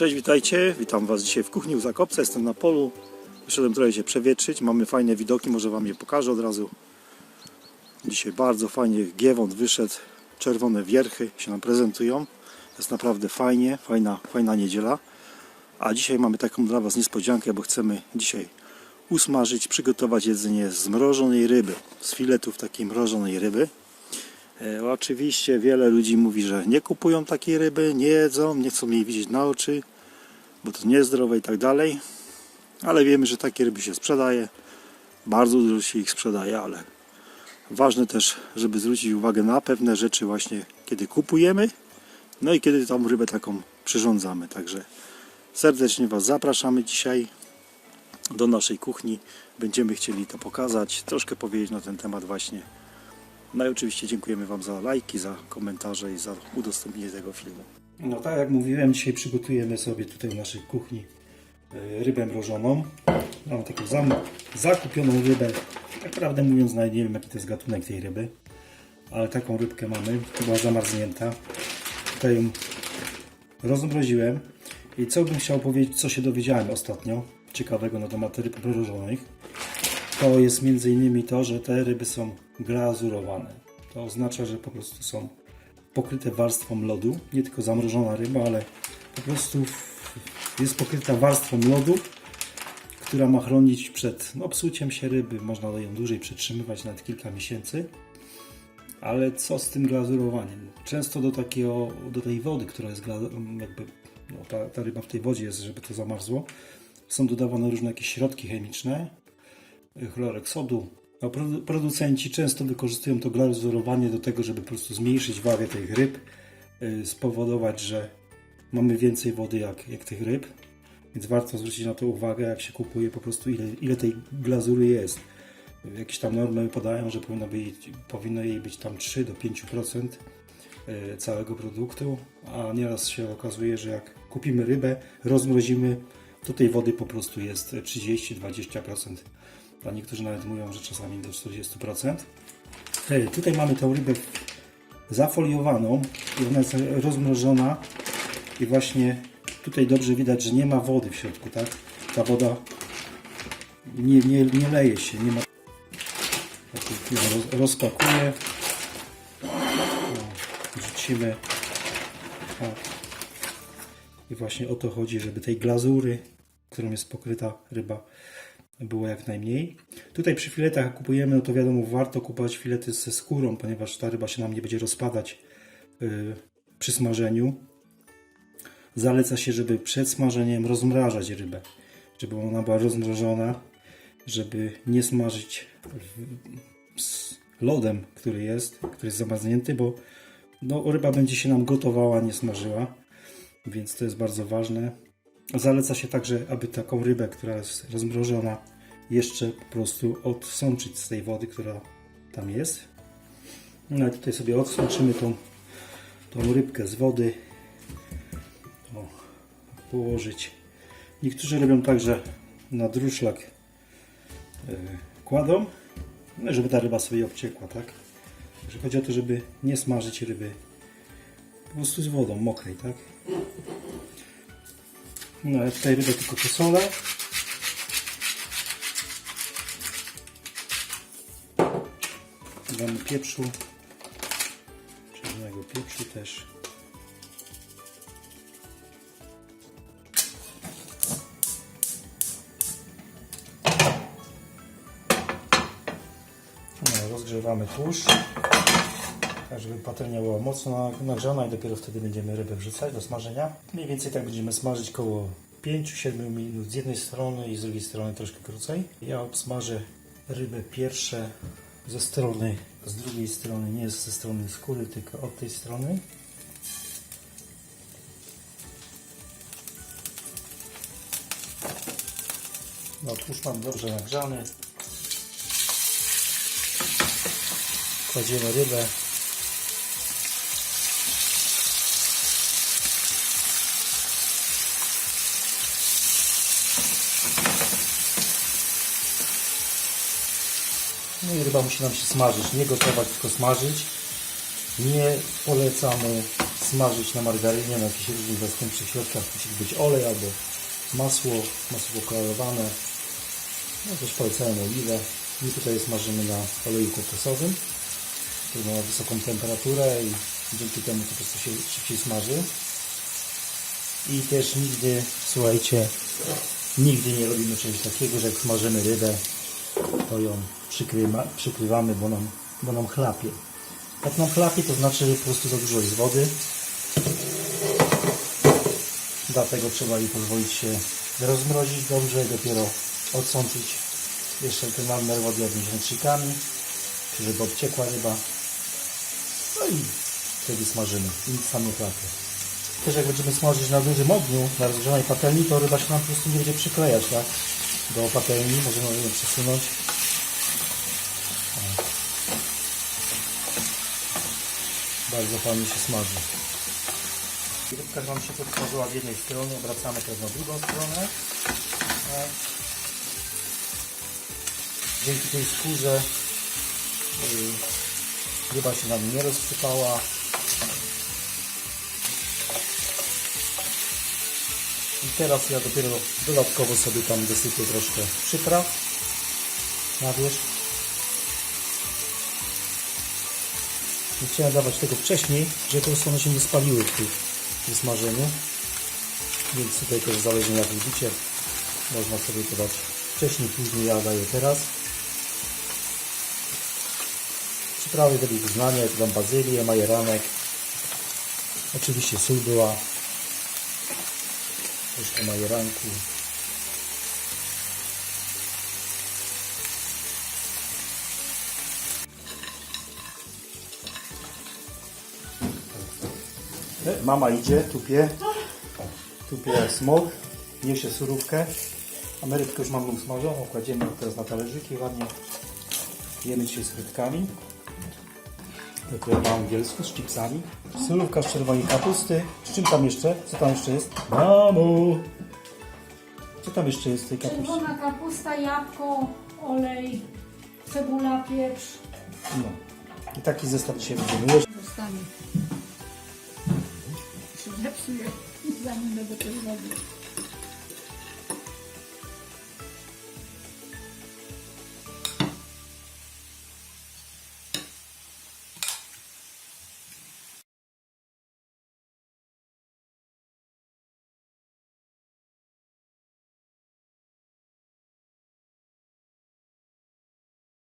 Cześć, witajcie. Witam Was dzisiaj w kuchni u Zakopca. Jestem na polu. Wyszedłem trochę się przewietrzyć. Mamy fajne widoki, może Wam je pokażę od razu. Dzisiaj bardzo fajnie giewont wyszedł. Czerwone wierchy się nam prezentują. Jest naprawdę fajnie, fajna, fajna niedziela. A dzisiaj mamy taką dla Was niespodziankę, bo chcemy dzisiaj usmażyć, przygotować jedzenie z mrożonej ryby. Z filetów takiej mrożonej ryby. E, Oczywiście wiele ludzi mówi, że nie kupują takiej ryby, nie jedzą, nie chcą jej widzieć na oczy, bo to niezdrowe i tak dalej. Ale wiemy, że takie ryby się sprzedaje. Bardzo dużo się ich sprzedaje, ale ważne też, żeby zwrócić uwagę na pewne rzeczy właśnie, kiedy kupujemy, no i kiedy tą rybę taką przyrządzamy. Także serdecznie Was zapraszamy dzisiaj do naszej kuchni. Będziemy chcieli to pokazać, troszkę powiedzieć na ten temat właśnie. No i oczywiście dziękujemy Wam za lajki, za komentarze i za udostępnienie tego filmu. No tak jak mówiłem, dzisiaj przygotujemy sobie tutaj w naszej kuchni e, rybę mrożoną. Mamy taką zakupioną rybę. Tak prawdę mówiąc, nawet nie wiem jaki to jest gatunek tej ryby. Ale taką rybkę mamy. Była zamarznięta. Tutaj ją rozmroziłem. I co bym chciał powiedzieć, co się dowiedziałem ostatnio ciekawego na temat ryb mrożonych. To jest między innymi to, że te ryby są glazurowane. To oznacza, że po prostu są pokryte warstwą lodu. Nie tylko zamrożona ryba, ale po prostu jest pokryta warstwą lodu, która ma chronić przed no, psuciem się ryby. Można ją dłużej przetrzymywać, nawet kilka miesięcy. Ale co z tym glazurowaniem? Często do, takiego, do tej wody, która jest jakby, no, ta, ta ryba w tej wodzie jest, żeby to zamarzło, są dodawane różne jakieś środki chemiczne, chlorek sodu. A produ- producenci często wykorzystują to glazurowanie do tego, żeby po prostu zmniejszyć wagę tych ryb, y, spowodować, że mamy więcej wody jak, jak tych ryb. Więc warto zwrócić na to uwagę, jak się kupuje po prostu ile, ile tej glazury jest. Jakieś tam normy podają, że powinno, być, powinno jej być tam 3 do 5% y, całego produktu, a nieraz się okazuje, że jak kupimy rybę, rozmrozimy, to tej wody po prostu jest 30-20%. A niektórzy nawet mówią, że czasami do 40%. E, Tutaj mamy tą rybę zafoliowaną i ona jest rozmrożona i właśnie tutaj dobrze widać, że nie ma wody w środku, tak? Ta woda nie, nie, nie leje się, nie ma... Roz, rozpakuję. O, Rzucimy. Tak. I właśnie o to chodzi, żeby tej glazury, którą jest pokryta ryba, było jak najmniej. Tutaj przy filetach jak kupujemy, no to wiadomo, warto kupować filety ze skórą, ponieważ ta ryba się nam nie będzie rozpadać yy, przy smażeniu. Zaleca się, żeby przed smażeniem rozmrażać rybę, żeby ona była rozmrożona, żeby nie smażyć z lodem, który jest, który jest zamarznięty, bo no, ryba będzie się nam gotowała, nie smażyła, więc to jest bardzo ważne. Zaleca się także, aby taką rybę, która jest rozmrożona, jeszcze po prostu odsączyć z tej wody, która tam jest. No i tutaj sobie odsączymy tą, tą rybkę z wody. O, położyć. Niektórzy robią tak, że na druszlak yy, kładą, no, żeby ta ryba sobie obciekła, tak? Że chodzi o to, żeby nie smażyć ryby po prostu z wodą mokrej, tak? No, ja tutaj rybę tylko posolę. Damy pieprzu. Czarnego pieprzu też. No, rozgrzewamy tłuszcz. Tak, żeby patelnia była mocno nagrzana i dopiero wtedy będziemy rybę wrzucać do smażenia. Mniej więcej tak będziemy smażyć około 5-7 minut z jednej strony i z drugiej strony troszkę krócej. Ja obsmażę rybę pierwsze ze strony, z drugiej strony, nie ze strony skóry, tylko od tej strony. No tłuszcz mam dobrze nagrzany. Kładziemy rybę. No i ryba musi nam się smażyć, nie gotować, tylko smażyć. Nie polecamy smażyć na margarynie, na jakichś różnych zastępczych środkach. Musi być olej albo masło, masło kolorowane. No też polecałem oliwę. My tutaj smażymy na oleju kokosowym, który ma wysoką temperaturę i dzięki temu po prostu się szybciej smaży. I też nigdy, słuchajcie, nigdy nie robimy czegoś takiego, że jak smażymy rybę, to ją przykrywamy, bo nam, bo nam chlapie. Jak nam chlapie, to znaczy, że po prostu za dużo jest wody. Dlatego trzeba jej pozwolić się rozmrozić dobrze, dopiero odsączyć jeszcze ten nadmiar wody jakimiś ręcznikami, żeby obciekła ryba. No i wtedy smażymy. I nic tam nie chlapie. Też jak będziemy smażyć na dużym ogniu, na rozgrzanej patelni, to ryba się nam po prostu nie będzie przyklejać, tak? Do patelni możemy ją przesunąć. Bardzo fajnie się smaży. Rybka nam się podsmażyła z jednej strony, obracamy teraz na drugą stronę. Tak. Dzięki tej skórze yy, ryba się nam nie rozsypała. Teraz ja dopiero dodatkowo sobie tam dosypię troszkę przypraw na wierzch. Nie chciałem dawać tego wcześniej, żeby po prostu one się nie spaliły w tym w smażeniu. Więc tutaj też zależy jak lubicie. Można sobie to dać wcześniej, później ja daję teraz. Przyprawy według uznania, jak dam bazylię, majeranek. Oczywiście sól była. Troszkę majeranku. E, Mama idzie, tupie. Tupie jak smok. Niesie surówkę. A my rybkę już mamy usmażoną. Kładziemy teraz na talerzyki ładnie. Jemy dzisiaj z frytkami. To ja po angielsku, z chipsami. Surówka z czerwonej kapusty. Z czym tam jeszcze? Co tam jeszcze jest? Mamo! Co tam jeszcze jest w tej kapuście? Czerwona kapusta, jabłko, olej, cebula, pieprz. No. I taki zestaw dzisiaj będziemy. Zostanie. Się zepsuje, zanim będę to robił.